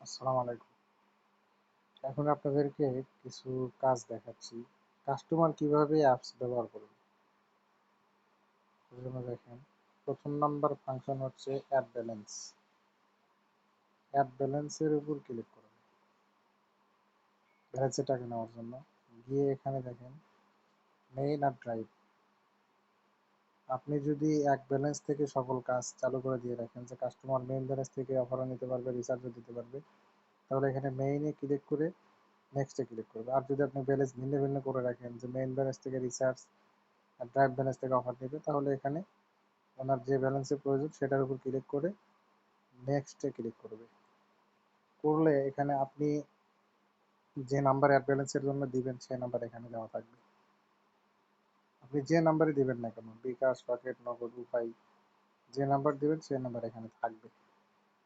আসসালামু আলাইকুম। এখন আপনাদেরকে কিছু কাজ দেখাচ্ছি। কাস্টমার কীভাবে অ্যাপস ব্যবহার করবে? দেখেন, প্রথম নাম্বার ফাংশন হচ্ছে অ্যাপ ব্যালেন্স। অ্যাপ ব্যালেন্সের উপর ক্লিক করুন। ব্যালেন্সের টাকা নেওয়ার জন্য গিয়ে এখানে দেখেন, মেইন আর ড্রাইভ। আপনি যদি এক ব্যালেন্স থেকে সকল কাজ চালু করে দিয়ে রাখেন, যে কাস্টমার মেইন ব্যালেন্স থেকে অফারও নিতে পারবে রিচার্জও দিতে পারবে, তাহলে এখানে মেইনে ক্লিক করে নেক্সটে ক্লিক করবে। আর যদি আপনি ব্যালেন্স ভিন্ন ভিন্ন করে রাখেন, যে মেইন ব্যালেন্স থেকে রিচার্জ আর ড্রাইভ ব্যালেন্স থেকে অফার নেবে, তাহলে এখানে ওনার যে ব্যালেন্সের প্রয়োজন, সেটার উপর ক্লিক করে নেক্সটে ক্লিক করবে। করলে এখানে আপনি যে নাম্বার অ্যাড ব্যালেন্সের জন্য দিবেন, সেই নাম্বার এখানে দেওয়া থাকবে। আপনি যে নাম্বারে দিবেন না কেন? বিকাশ, পকেট, নগদ, উপায়, যে নাম্বার দিবেন সেই নাম্বার এখানে থাকবে।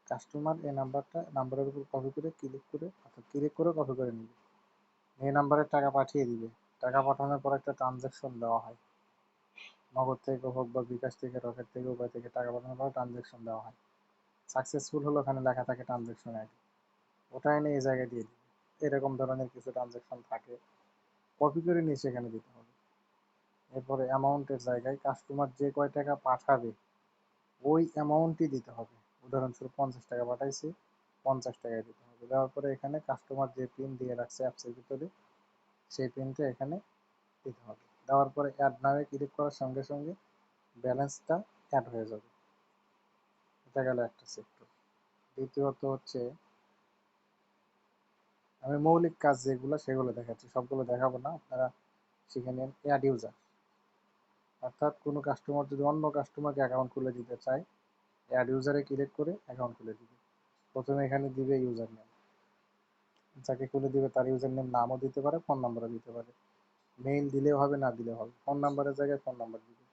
কাস্টমার এই নাম্বারটা, নাম্বারের উপর কপি করে ক্লিক করে, অর্থাৎ ক্লিক করে কপি করে নিবে। এই নাম্বারে টাকা পাঠিয়ে দিবে। টাকা পাঠানোর পর একটা ট্রানজ্যাকশন দেওয়া হয়। নগদ থেকে হোক বা বিকাশ থেকে, রকেট থেকে, উপায় থেকে টাকা পাঠানোর পর ট্রানজ্যাকশন দেওয়া হয়। সাকসেসফুল হলো ওখানে লেখা থাকে ট্রানজ্যাকশন আইডি ওটা এনে এই জায়গায় দিয়ে দিবে। এরকম ধরনের কিছু ট্রানজ্যাকশন থাকে। কপি করে নিয়ে সেখানে দিতে হবে। এরপরে অ্যামাউন্টের জায়গায় কাস্টমার যে কয় টাকা পাঠাবে, ওই অ্যামাউন্টই দিতে হবে। উদাহরণস্বরূপ পঞ্চাশ টাকা পাঠাইছি, পঞ্চাশ টাকায় দিতে হবে। দেওয়ার পরে এখানে কাস্টমার যে পিন দিয়ে রাখছে অ্যাপসের ভিতরে, সেই পিনটা এখানে দিতে হবে। দেওয়ার পরে অ্যাড নামে ক্লিক করার সঙ্গে সঙ্গে ব্যালেন্সটা অ্যাড হয়ে যাবে। এটা গেল একটা সেক্টর দ্বিতীয়ত হচ্ছে, আমি মৌলিক কাজ যেগুলো সেগুলো দেখাচ্ছি, সবগুলো দেখাবো না, আপনারা শিখে নিন অ্যাড ইউজার অর্থাৎ কোনো কাস্টমার যদি অন্য কাস্টমারকে অ্যাকাউন্ট খুলে দিতে চায় অ্যাড ইউজারে ক্লিক করে অ্যাকাউন্ট খুলে দিবে। প্রথমে এখানে দিবে ইউজার নেম যাকে খুলে দিবে তার ইউজার নেম নামও দিতে পারে ফোন নাম্বারও দিতে পারে। মেইল দিলেও হবে, না দিলেও হবে। ফোন নাম্বারের জায়গায় ফোন নাম্বার দিবে।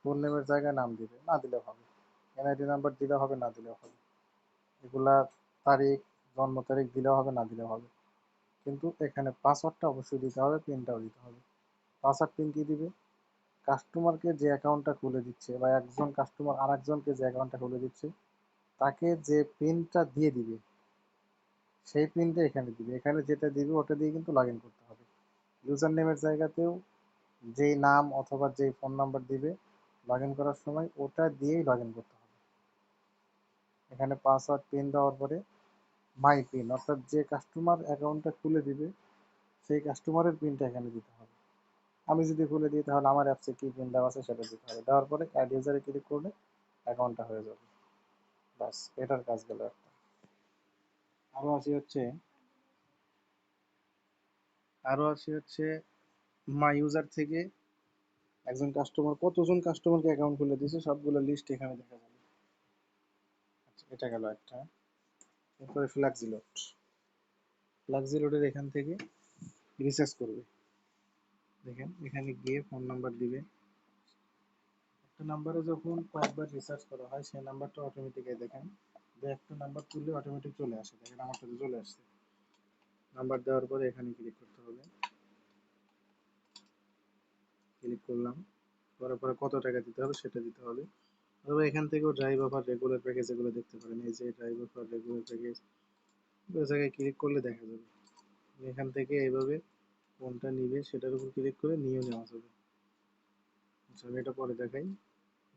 ফোন নেমের জায়গায় নাম দিবে, না দিলেও হবে। এনআইডি নাম্বার দিলে হবে, না দিলেও হবে। এগুলা তারিখ, জন্ম তারিখ দিলেও হবে, না দিলেও হবে। কিন্তু এখানে পাসওয়ার্ডটা অবশ্যই দিতে হবে পিনটাও দিতে হবে। পাসওয়ার্ড পিন কি দিবে? কাস্টমারকে যে অ্যাকাউন্টটা খুলে দিচ্ছে বা একজন কাস্টমার আর একজনকে যে অ্যাকাউন্টটা খুলে দিচ্ছে, তাকে যে পিনটা দিয়ে দিবে, সেই পিনটা এখানে দিবে। এখানে যেটা দিবে, ওটা দিয়ে কিন্তু লগ করতে হবে। ইউজার নেমের জায়গাতেও যেই নাম অথবা যেই ফোন নাম্বার দিবে লগ করার সময় ওটা দিয়েই লগ করতে হবে। এখানে পাসওয়ার্ড পিন দেওয়ার পরে মাই পিন অর্থাৎ যে কাস্টমার অ্যাকাউন্টটা খুলে দিবে, সেই কাস্টমারের পিনটা এখানে দিতে হবে। আমি যদি খুলে দিই, তাহলে আমার অ্যাপসে কী পিন দেওয়া আছে সেটা দিতে হবে। দেওয়ার পরে অ্যাড ইউজারে ক্লিক করলে অ্যাকাউন্টটা হয়ে যাবে। বাস এটার কাজ গেল একটা। আরও আছে হচ্ছে আরও আছে হচ্ছে মাই ইউজার থেকে একজন কাস্টমার কতজন কাস্টমারকে অ্যাকাউন্ট খুলে দিয়েছে, সবগুলো লিস্ট এখানে দেখা যাবে। আচ্ছা এটা গেল একটা। এরপরে ফ্ল্যাক্সিলোড ফ্ল্যাক্সিলোডের এখান থেকে রিসার্চ করবে। এখানে গিয়ে ফোন নাম্বার দিবে। একটা নাম্বারে যখন কয়েকবার রিসার্চ করা হয়, সেই নাম্বারটা অটোমেটিক্যালি দেখেন। দু একটা নাম্বার তুললে অটোমেটিক চলে আসে। দেখেন আমার সাথে চলে আসছে। নাম্বার দেওয়ার পরে এখানে ক্লিক করতে হবে। ক্লিক করলাম। করার পরে কত টাকা দিতে হবে সেটা দিতে হবে। অথবা এখান থেকেও ড্রাইভ অফার রেগুলার প্যাকেজ এগুলো দেখতে পারেন। এই যে ড্রাইভ অফার রেগুলার প্যাকেজ জায়গায় ক্লিক করলে দেখা যাবে। এখান থেকে এইভাবে কোনটা নিবে সেটার উপর ক্লিক করে নিয়ে নেওয়া যাবে। আচ্ছা আমি এটা পরে দেখাই।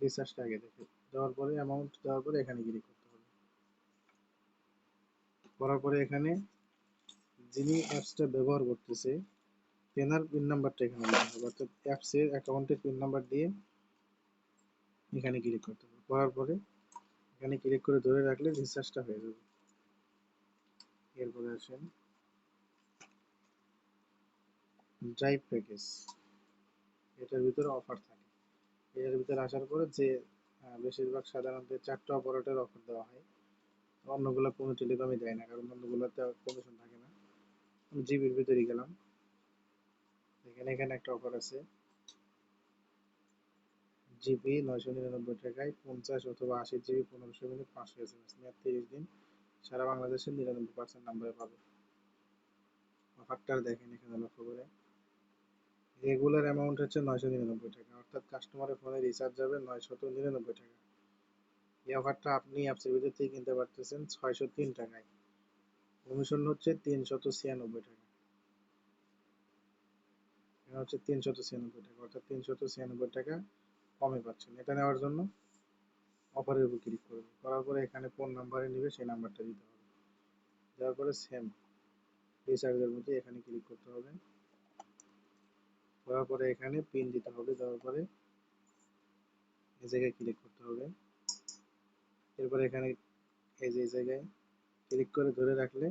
রিসার্চটা আগে দেখে। দেওয়ার পরে অ্যামাউন্ট দেওয়ার পরে এখানে ক্লিক করতে হবে। করার পরে এখানে যিনি অ্যাপসটা ব্যবহার করতেছে, তেনার পিন নাম্বারটা এখানে দিতে হবে। অর্থাৎ অ্যাপসের অ্যাকাউন্টের পিন নাম্বার দিয়ে এখানে ক্লিক করতে হবে। করার পরে এখানে ক্লিক করে ধরে রাখলে রিসার্চটা হয়ে যাবে। এরপরে আসেন। ড্রাইভ প্যাকেজ এটার ভিতরে অফার থাকে। এটার ভিতরে আসার পরে যে বেশিরভাগ সাধারণত চারটা অপারেটর অফার দেওয়া হয়। অন্যগুলো কোনো টেলিকমই দেয় না, কারণ অন্যগুলোতে কমিশন থাকে না। আমি জিবির ভিতরে গেলাম। এখানে এখানে একটা অফার আছে। জিবি নয়শো নিরানব্বই টাকায় পঞ্চাশ অথবা আশি জিবি পনেরোশো মিনিট পাঁচশো এস এম এস মেয়াদ তিরিশ দিন। সারা বাংলাদেশের নিরানব্বই পার্সেন্ট নাম্বারে পাবে। অফারটা দেখেন এখানে লক্ষ্য করে। রেগুলার অ্যামাউন্ট হচ্ছে নয়শো নিরানব্বই টাকা। অর্থাৎ কাস্টমারের ফোনে রিচার্জ যাবে নয়শত নিরানব্বই টাকা। এই অফারটা আপনি অ্যাপসের ভিতর থেকে কিনতে পারতেছেন ছয়শো তিন টাকায়। কমিশন হচ্ছে তিনশত ছিয়ানব্বই টাকা। এটা হচ্ছে তিনশত ছিয়ানব্বই টাকা। অর্থাৎ তিনশত ছিয়ানব্বই টাকা কমে পাচ্ছেন। এটা নেওয়ার জন্য অফারের উপর ক্লিক করবে করার পরে এখানে কোন নাম্বারে নিবে, সেই নাম্বারটা দিতে হবে। দেওয়ার পরে সেম রিচার্জের মধ্যে এখানে ক্লিক করতে হবে। করার পরে এখানে পিন দিতে হবে, দেওয়ার পরে এই জায়গায় ক্লিক করতে হবে। এরপরে এখানে এই যে জায়গায় ক্লিক করে ধরে রাখলে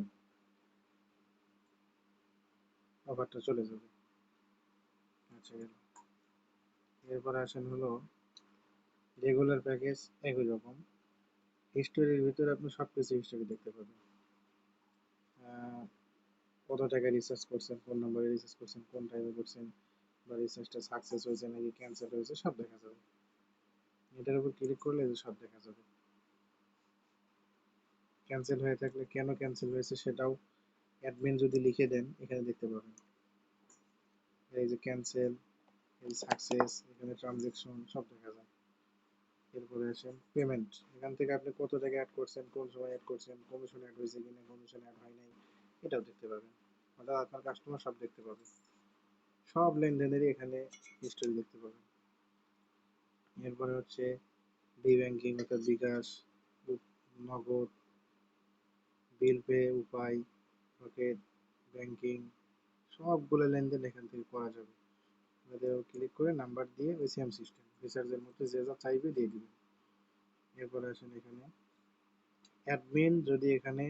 অফারটা চলে যাবে। আচ্ছা গেল। এরপরে আসেন হলো রেগুলার প্যাকেজ একই রকম। হিস্টোরির ভিতরে আপনি সব কিছু হিস্টোরি দেখতে পাবেন। কত টাকা রিচার্জ করছেন, কোন নম্বরে রিচার্জ করছেন, কোন টাইমে করছেন বা রিচার্জটা সাকসেস হয়েছে নাকি ক্যান্সেল হয়েছে, সব দেখা যাবে। এটার উপর ক্লিক করলে সব দেখা যাবে। ক্যান্সেল হয়ে থাকলে কেন ক্যান্সেল হয়েছে সেটাও অ্যাডমিন যদি লিখে দেন, এখানে দেখতে পাবেন। এই যে ক্যান্সেল সাকসেস এখানে ট্রানজেকশন সব দেখা যায় এরপরে আসেন পেমেন্ট এখান থেকে আপনি কত টাকা অ্যাড করছেন, কোন সময় অ্যাড করছেন কমিশন অ্যাড হয়েছে কিনা কমিশন অ্যাড হয় নাই, এটাও দেখতে পাবেন। অর্থাৎ আপনার কাস্টমার সব দেখতে পাবে। সব লেনদেনেরই এখানে হিস্টোরি দেখতে পাবেন। এরপরে হচ্ছে বি ব্যাংকিং অর্থাৎ bKash, Nagad bill pay Upay Rocket banking সবগুলো লেনদেন এখান থেকে করা যাবে। আপনাদের ক্লিক করে নাম্বার দিয়ে ওই সিস্টেম রিচার্জের মধ্যে যে যা চাইবে দিয়ে দিবেন। এরপরে আসেন এখানে। অ্যাডমিন যদি এখানে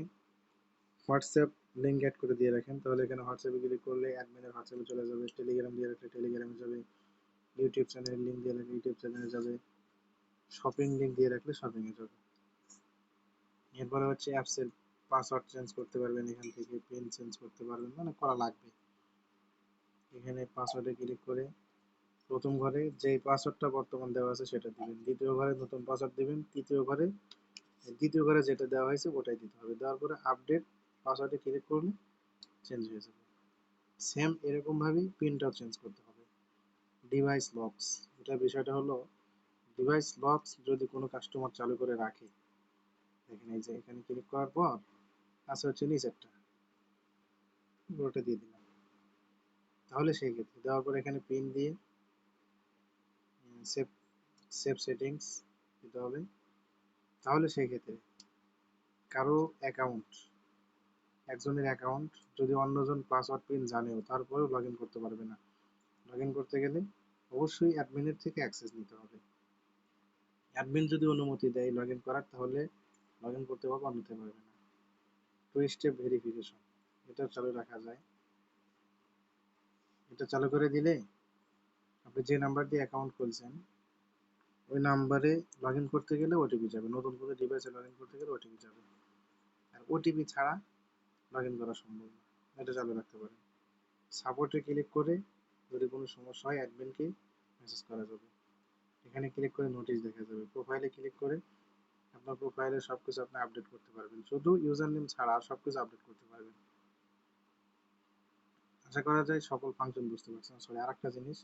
হোয়াটসঅ্যাপ লিঙ্ক অ্যাড করে দিয়ে রাখেন, তাহলে এখানে হোয়াটসঅ্যাপে ক্লিক করলে অ্যাডমিনের হোয়াটসঅ্যাপে চলে যাবে টেলিগ্রাম দিয়ে রাখলে টেলিগ্রামে যাবে ইউটিউব চ্যানেলের লিঙ্ক দিয়ে রাখলে ইউটিউব চ্যানেলে যাবে শপিং লিঙ্ক দিয়ে রাখলে শপিংয়ে যাবে। এরপরে হচ্ছে অ্যাপসের পাসওয়ার্ড চেঞ্জ করতে পারবেন এখান থেকে পিন চেঞ্জ করতে পারবেন মানে করা লাগবে। এখানে পাসওয়ার্ডে ক্লিক করে প্রথম ঘরে যে পাসওয়ার্ডটা বর্তমান দেওয়া আছে সেটা দিবেন। দ্বিতীয় ঘরে নতুন পাসওয়ার্ড দিবেন, তৃতীয় ঘরে, দ্বিতীয় ঘরে যেটা দেওয়া হয়েছে ওটাই দিতে হবে। দেওয়ার পরে আপডেট পাসওয়ার্ডে ক্লিক করলে চেঞ্জ হয়ে যাবে। সেম এরকমভাবেই পিনটাও চেঞ্জ করতে হবে। ডিভাইস লকস এটা বিষয়টা হলো ডিভাইস লকস যদি কোনো কাস্টমার চালু করে রাখে, দেখেন এই যে এখানে ক্লিক করার পর আছে হচ্ছে নিচেরটা ওটা দিয়ে দিলাম। তাহলে সেই ক্ষেত্রে দেওয়ার পর এখানে পিন দিয়ে সেভ সেভ সেটিংস দিতে হবে। তাহলে সেই ক্ষেত্রে কারও অ্যাকাউন্ট একজনের অ্যাকাউন্ট যদি অন্যজন পাসওয়ার্ড পিন জানেও, তারপরেও লগ করতে পারবে না। লগ করতে গেলে অবশ্যই অ্যাডমিনের থেকে অ্যাক্সেস নিতে হবে। অ্যাডমিন যদি অনুমতি দেয় লগ করার, তাহলে লগ করতে পারবে অন্যতে পারবে না। টু স্টেপ ভেরিফিকেশন এটা চালু রাখা যায়। এটা চালু করে দিলে আপনি যে নাম্বার দিয়ে অ্যাকাউন্ট খুলছেন, ওই নাম্বারে লগ করতে গেলে ওটিপি যাবে। নতুন করে ডিভাইসে লগ করতে গেলে ওটিপি যাবে। আর ওটিপি ছাড়া লগ করা সম্ভব এটা চালু রাখতে পারেন। সাপোর্টে ক্লিক করে যদি কোনো সমস্যা হয় অ্যাডমিনকে মেসেজ করা যাবে। এখানে ক্লিক করে নোটিশ দেখা যাবে। প্রোফাইলে ক্লিক করে আপনার প্রোফাইলে সব কিছু আপনি আপডেট করতে পারবেন। শুধু ইউজার নেম ছাড়া সব কিছু আপডেট করতে পারবেন। আশা করা যায় সকল ফাংশন বুঝতে পারছেন। সরি আর একটা জিনিস,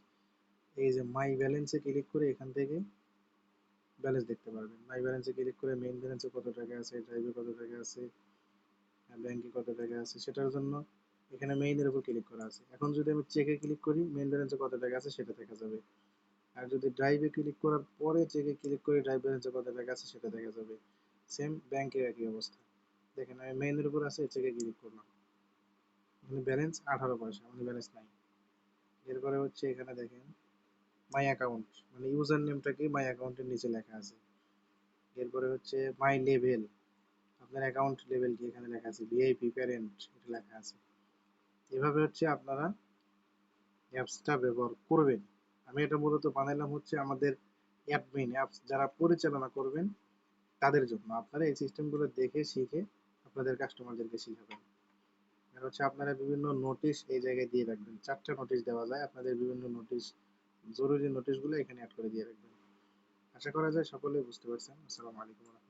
এই যে মাই ব্যালেন্সে ক্লিক করে এখান থেকে ব্যালেন্স দেখতে পারবেন। মাই ব্যালেন্সে ক্লিক করে মেইন ব্যালেন্সে কত টাকা আছে ড্রাইভে কত টাকা আছে ব্যাংকে কত টাকা আছে সেটার জন্য এখানে মেইনের উপর ক্লিক করা আছে। এখন যদি আমি চেকে ক্লিক করি মেইন ব্যালেন্সে কত টাকা আছে সেটা দেখা যাবে। আর যদি ড্রাইভে ক্লিক করার পরে চেকে ক্লিক করে ড্রাইভ ব্যালেন্সে কত টাকা আছে সেটা দেখা যাবে। সেম ব্যাংকের একই অবস্থা। দেখেন, আমি মেইনের উপর আছে চেকে ক্লিক করলাম। এখানে ব্যালেন্স আঠারো পয়সা মানে ব্যালেন্স নাই এরপরে হচ্ছে এখানে দেখেন মাই অ্যাকাউন্ট মানে ইউজার নেমটাকে মাই অ্যাকাউন্টের নিচে লেখা আছে। এরপরে হচ্ছে মাই লেভেল আপনার অ্যাকাউন্ট লেভেল কি এখানে লেখা আছে ভিআইপি প্যারেন্ট এটা লেখা আছে। এভাবে হচ্ছে আপনারা অ্যাপসটা ব্যবহার করবেন। আমি এটা মূলত বানাইলাম হচ্ছে আমাদের অ্যাডমিন অ্যাপস যারা পরিচালনা করবেন, তাদের জন্য। আপনারা এই সিস্টেমগুলো দেখে, শিখে আপনাদের কাস্টমারদেরকে শিখাবেন। আর হচ্ছে আপনারা বিভিন্ন নোটিশ এই জায়গায় দিয়ে রাখবেন। চারটা নোটিশ দেওয়া যায়, আপনাদের বিভিন্ন নোটিশ জরুরি নোটিশগুলো এখানে অ্যাড করে দিয়ে রাখবেন। আশা করা যায় সকলে বুঝতে পারছেন। আসসালামু আলাইকুম